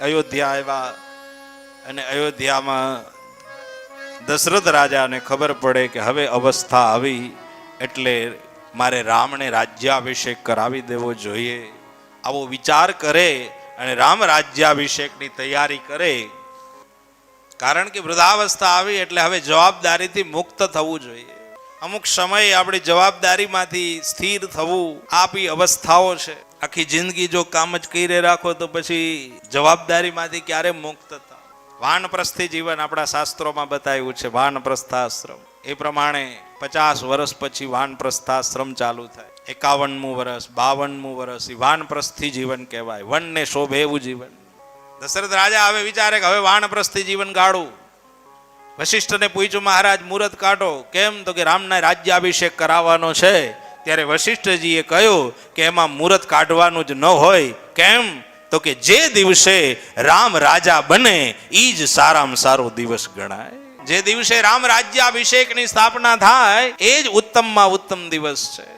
અયોધ્યા આવ્યા અને અયોધ્યામાં દશરથ રાજાને ખબર પડે કે હવે અવસ્થા આવી એટલે મારે રામને રાજ્યાભિષેક કરાવી દેવો જોઈએ. આવો વિચાર કરે અને રામ રાજ્યાભિષેકની તૈયારી કરે. કારણ કે વૃદ્ધાવસ્થા આવી એટલે હવે જવાબદારીથી મુક્ત થવું જોઈએ. અમુક સમય આપણી જવાબદારીમાંથી સ્થિર થવું આપી અવસ્થાઓ છે. આખી જિંદગી જો કામ જ કરી રાખો તો પછી જવાબદારીમાંથી ક્યારે મુક્ત થાવ? વાનપ્રસ્થી જીવન આપણા શાસ્ત્રોમાં બતાવ્યું છે, વાનપ્રસ્થાશ્રમ. એ પ્રમાણે પચાસ વર્ષ પછી વાનપ્રસ્થાશ્રમ ચાલુ થાય. એકાવનમું વર્ષ, બાવનમું વર્ષ એ વાનપ્રસ્થી જીવન કહેવાય. વનને શોભે એવું જીવન. દશરથ રાજા હવે વિચારે કે હવે વાનપ્રસ્થી જીવન ગાળું. વશિષ્ઠને પૂછ્યું, મહારાજ, મુહૂર્ત કાઢો. કેમ? તો કે રામના રાજ્યાભિષેક કરાવવાનો છે. ત્યારે વશિષ્ઠજીએ કહ્યું કે, એમાં મુહૂર્ત કાઢવાનું જ ન હોય. કેમ? તો કે જે દિવસે રામ રાજા બને એ જ સારામાં સારો દિવસ ગણાય. જે દિવસે રામ રાજ્યાભિષેકની સ્થાપના થાય એ જ ઉત્તમમાં ઉત્તમ દિવસ છે.